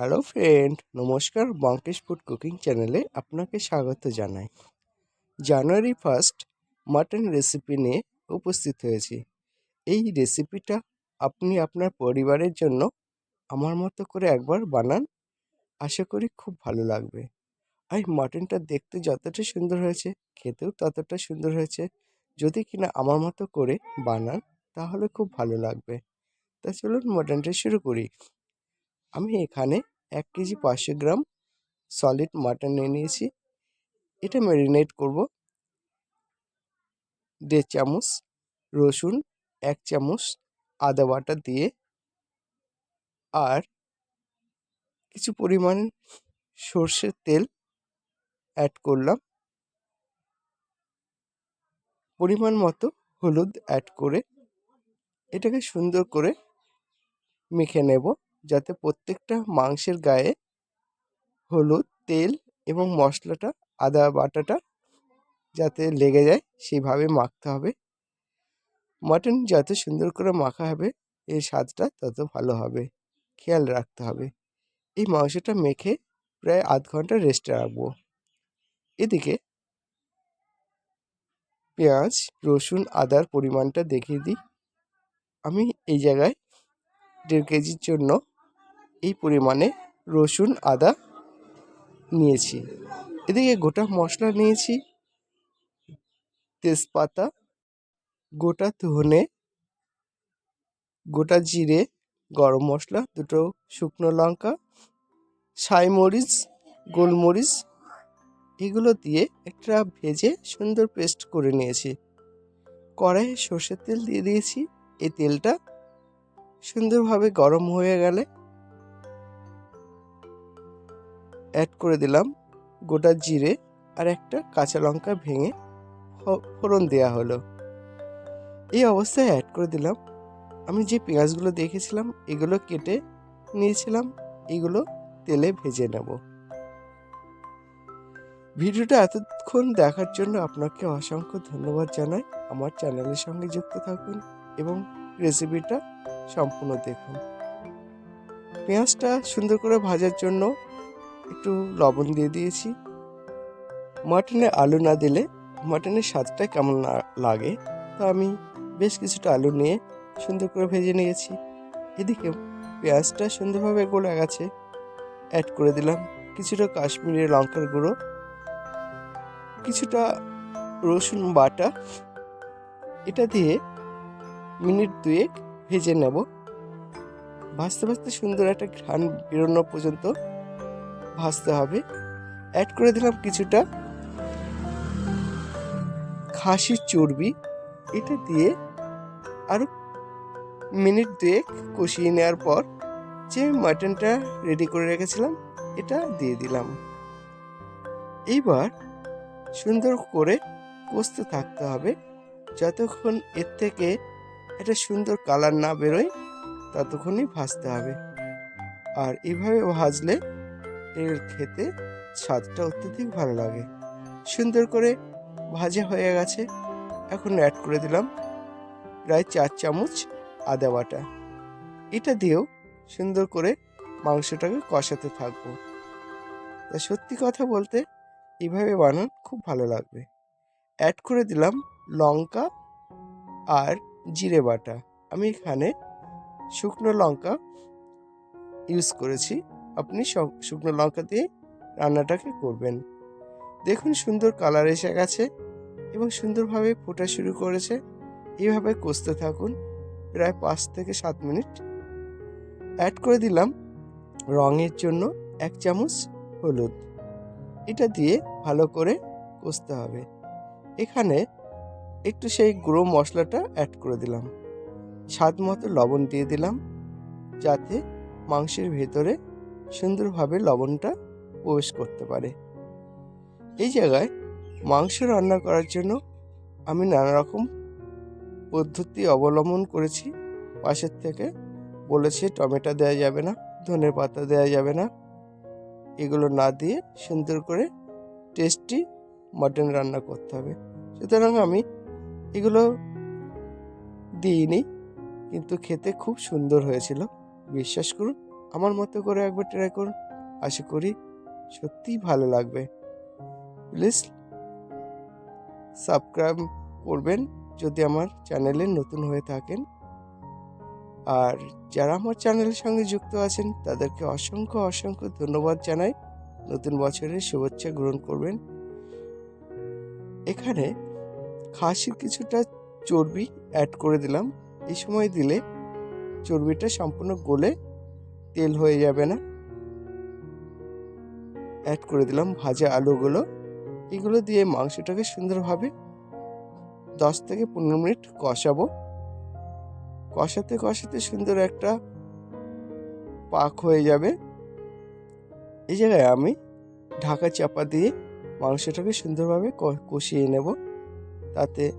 Hello friend, নমস্কার Byomkesh food cooking চ্যানেলে আপনাকে স্বাগত জানাই। জানুয়ারি ফার্স্ট মাটন রেসিপি নিয়ে উপস্থিত হয়েছি। এই রেসিপিটা আপনি আপনার পরিবারের জন্য আমার মতো করে একবার বানান, আশা করি খুব ভালো লাগবে। আর মাটনটা দেখতে যতটা সুন্দর হয়েছে, খেতেও ততটা সুন্দর হয়েছে, যদি কিনা আমার মতো করে বানান, তাহলে খুব ভালো লাগবে। তা চলুন মাটনটা শুরু করি। আমি এখানে এক কেজি পাঁচশো গ্রাম সলিড মাটন নিয়ে নিয়েছি। এটা ম্যারিনেট করব। দেড় চামচ রসুন, এক চামচ আদা বাটা দিয়ে। আর কিছু পরিমাণ সর্ষের তেল অ্যাড করলাম। পরিমাণ মতো হলুদ অ্যাড করে এটাকে সুন্দর করে মেখে নেব। যাতে প্রত্যেকটা মাংসের গায়ে হলুদ, তেল এবং মশলাটা, আদা বাটাটা যাতে লেগে যায় সেইভাবে মাখতে হবে। মাটন যত সুন্দর করে মাখা হবে, এর স্বাদটা তত ভালো হবে। খেয়াল রাখতে হবে। এই মাংসটা মেখে প্রায় আধ ঘণ্টা রেস্টে রাখব। এদিকে পেঁয়াজ, রসুন, আদার পরিমাণটা দেখিয়ে দিই। আমি এই জায়গায় দেড় কেজির জন্য এই পরিমাণে রসুন, আদা নিয়েছি। এদিকে গোটা মশলা নিয়েছি, তেজপাতা, গোটা ধনে, গোটা জিরে, গরম মশলা, দুটো শুকনো লঙ্কা ছাই মরিচ গোলমরিচ, এগুলো দিয়ে একটা ভেজে সুন্দর পেস্ট করে নিয়েছি। কড়াইয়ে সর্ষের তেল দিয়ে দিয়েছি। এই তেলটা সুন্দরভাবে গরম হয়ে গেলে অ্যাড করে দিলাম গোটা জিরে আর একটা কাঁচা লঙ্কা ভেঙে ফোড়ন দেওয়া হলো। এই অবস্থায় অ্যাড করে দিলাম। আমি যে পেঁয়াজগুলো দেখেছিলাম, এগুলো কেটে নিয়েছিলাম, এগুলো তেলে ভেজে নেব। ভিডিওটা এতক্ষণ দেখার জন্য আপনাকে অসংখ্য ধন্যবাদ জানাই। আমার চ্যানেলের সঙ্গে যুক্ত থাকুন এবং রেসিপিটা সম্পূর্ণ দেখুন। পেঁয়াজটা সুন্দর করে ভাজার জন্য একটু লবণ দিয়ে দিয়েছি। মাটনে আলু না দিলে মাটনের স্বাদটা কেমন না লাগে, তো আমি বেশ কিছুটা আলু নিয়ে সুন্দর করে ভেজে নিয়েছি। এদিকে পেঁয়াজটা সুন্দরভাবে গলে গেছে। অ্যাড করে দিলাম কিছুটা কাশ্মীরি লঙ্কার গুঁড়ো, কিছুটা রসুন বাটা। এটা দিয়ে মিনিট দুয়েক ভেজে নেব। ভাজতে ভাজতে সুন্দর একটা ঘ্রাণ বেরোনো পর্যন্ত ভাজতে হবে। অ্যাড করে দিলাম কিছুটা খাসির চর্বি। এটা দিয়ে আরও মিনিট দুয়েক কষিয়ে নেওয়ার পর যে মাটনটা রেডি করে রেখেছিলাম, এটা দিয়ে দিলাম। এইবার সুন্দর করে কষতে থাকতে হবে। যতক্ষণ এর থেকে একটা সুন্দর কালার না বেরোয়, ততক্ষণই ভাজতে হবে। আর এইভাবে ভাজলে এর খেতে স্বাদটা অত্যধিক ভালো লাগে। সুন্দর করে ভাজা হয়ে গেছে। এখন অ্যাড করে দিলাম প্রায় চার চামচ আদা বাটা। এটা দিয়েও সুন্দর করে মাংসটাকে কষাতে থাকব। তা সত্যি কথা বলতে এভাবে বানান খুব ভালো লাগবে। অ্যাড করে দিলাম লঙ্কা আর জিরে বাটা। আমি এখানে শুকনো লঙ্কা ইউজ করেছি। আপনি শুকনো লঙ্কা দিয়ে রান্নাটাকে করবেন। দেখুন সুন্দর কালার এসে গেছে এবং সুন্দরভাবে ফোটা শুরু করেছে। এইভাবে কষতে থাকুন, প্রায় পাঁচ থেকে সাত মিনিট। অ্যাড করে দিলাম রঙের জন্য এক চামচ হলুদ। এটা দিয়ে ভালো করে কষতে হবে। এখানে একটু সেই গুঁড়ো মশলাটা অ্যাড করে দিলাম। স্বাদ মতো লবণ দিয়ে দিলাম যাতে মাংসের ভেতরে সুন্দরভাবে লবণটা প্রবেশ করতে পারে। এই জায়গায় মাংস রান্না করার জন্য আমি নানা রকম পদ্ধতি অবলম্বন করেছি। পাশের থেকে বলেছে, টমেটো দেওয়া যাবে না, ধনের পাতা দেওয়া যাবে না। এগুলো না দিয়ে সুন্দর করে টেস্টি মাটন রান্না করতে হবে। সুতরাং আমি এগুলো দিইনি, কিন্তু খেতে খুব সুন্দর হয়েছিল। বিশ্বাস করুন আমার মতো করে একবার ট্রাই করুন। আশা করি সত্যিই ভালো লাগবে। প্লিজ সাবস্ক্রাইব করবেন যদি আমার চ্যানেলে নতুন হয়ে থাকেন। আর যারা আমার চ্যানেলের সঙ্গে যুক্ত আছেন, তাদেরকে অসংখ্য অসংখ্য ধন্যবাদ জানাই। নতুন বছরের শুভেচ্ছা গ্রহণ করবেন। এখানে খাসির কিছুটা চর্বি অ্যাড করে দিলাম। এই সময় দিলে চর্বিটা সম্পূর্ণ গলে তেল হয়ে যাবে না। অ্যাড করে দিলাম ভাজা আলুগুলো। এগুলো দিয়ে মাংসটাকে সুন্দরভাবে দশ থেকে পনেরো মিনিট কষাবো। কষাতে কষাতে সুন্দর একটা পাক হয়ে যাবে। এই জায়গায় আমি ঢাকা চাপা দিয়ে মাংসটাকে সুন্দরভাবে কষিয়ে নেব। তাতে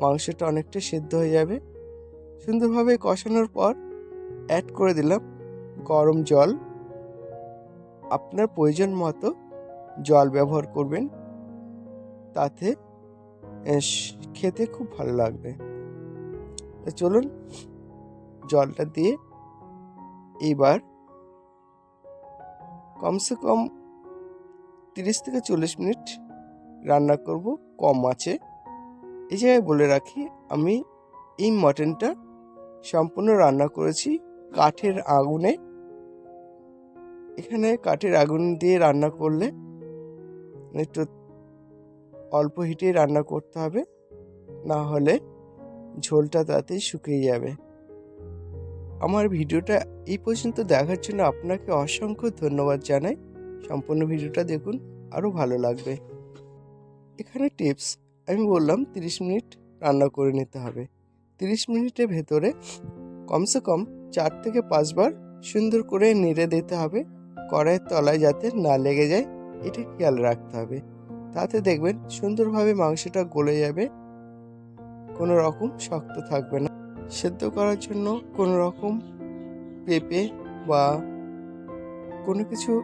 মাংসটা অনেকটা সেদ্ধ হয়ে যাবে। সুন্দরভাবে কষানোর পর অ্যাড করে দিলাম গরম জল, আপনার প্রয়োজন মতো জল ব্যবহার করবেন। তাতে খেতে খুব ভালো লাগবে। চলুন, জলটা দিয়ে এবার কমসে কম তিরিশ থেকে চল্লিশ মিনিট রান্না করব কম আছে। এই জায়গায় বলে রাখি, আমি এই মটনটা সম্পূর্ণ রান্না করেছি। কাঠের আগুনে। এখানে কাঠের আগুন দিয়ে রান্না করলে একটু অল্প হিটে রান্না করতে হবে, না হলে ঝোলটা তাতেই শুকিয়ে যাবে। আমার ভিডিওটা এই পর্যন্ত দেখার জন্য আপনাকে অসংখ্য ধন্যবাদ জানাই। সম্পূর্ণ ভিডিওটা দেখুন, আরও ভালো লাগবে। এখানে টিপস, আমি বললাম তিরিশ মিনিট রান্না করে নিতে হবে। তিরিশ মিনিটের ভেতরে কমসে কম চার থেকে পাঁচবার সুন্দর করে নেড়ে দিতে হবে। কড়াইয়ের তলায় যাতে না লেগে যায়, এটা খেয়াল রাখতে হবে। তাতে দেখবেন সুন্দরভাবে মাংসটা গলে যাবে। কোনো রকম শক্ত থাকবে না। সেদ্ধ করার জন্য কোনো রকম পেঁপে বা কোনো কিছু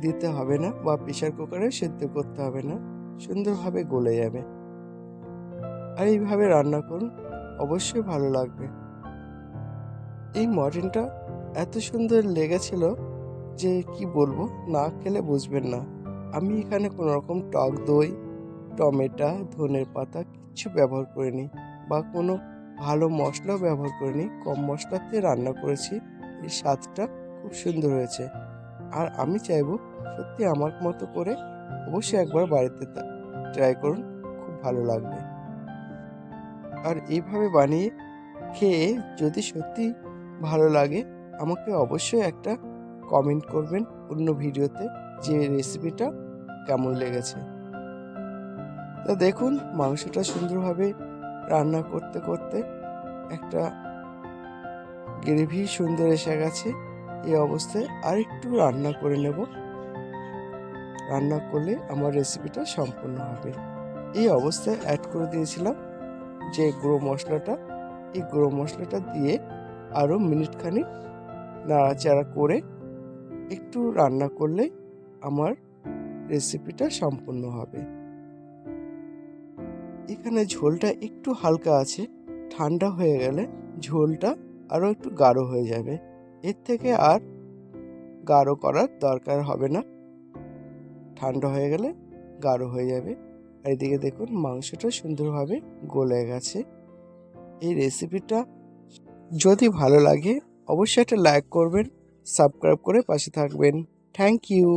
দিতে হবে না বা প্রেশার কুকারে সেদ্ধ করতে হবে না। সুন্দরভাবে গলে যাবে। আর এইভাবে রান্না করুন। অবশ্যই ভালো লাগবে। এই মটনটা এত সুন্দর লেগেছিল যে কি বলব, না খেলে বুঝবেন না। আমি এখানে কোনো রকম টক দই, টমেটো, ধনের পাতা কিচ্ছু ব্যবহার করিনি বা কোনো ভালো মশলাও ব্যবহার করিনি। কম মশলাতে রান্না করেছি। এই স্বাদটা খুব সুন্দর হয়েছে। আর আমি চাইব সত্যি আমার মতো করে অবশ্যই একবার বাড়িতে ট্রাই করুন, খুব ভালো লাগবে। আর এইভাবে বানিয়ে খেয়ে যদি সত্যি ভালো লাগে, আমাকে অবশ্যই একটা কমেন্ট করবেন অন্য ভিডিওতে যে রেসিপিটা কেমন লেগেছে। তা দেখুন, মাংসটা সুন্দরভাবে রান্না করতে করতে একটা গ্রেভি সুন্দর এসে গেছে। এই অবস্থায় আর একটু রান্না করে নেব। রান্না করলে আমার রেসিপিটা সম্পূর্ণ হবে। এই অবস্থায় অ্যাড করে দিয়েছিলাম যে গুঁড়ো মশলাটা। এই গুঁড়ো মশলাটা দিয়ে আরও মিনিট খানিক নাড়াচাড়া করে একটু রান্না করলে আমার রেসিপিটা সম্পূর্ণ হবে। এখানে ঝোলটা একটু হালকা আছে, ঠান্ডা হয়ে গেলে ঝোলটা আরও একটু গাঢ় হয়ে যাবে। এর থেকে আর গাঢ় করার দরকার হবে না। ঠান্ডা হয়ে গেলে গাঢ় হয়ে যাবে। আর এদিকে দেখুন মাংসটা সুন্দরভাবে গলে গেছে। এই রেসিপিটা যদি ভালো লাগে অবশ্যই একটা লাইক করবেন সাবস্ক্রাইব করে পাশে থাকবেন। Thank you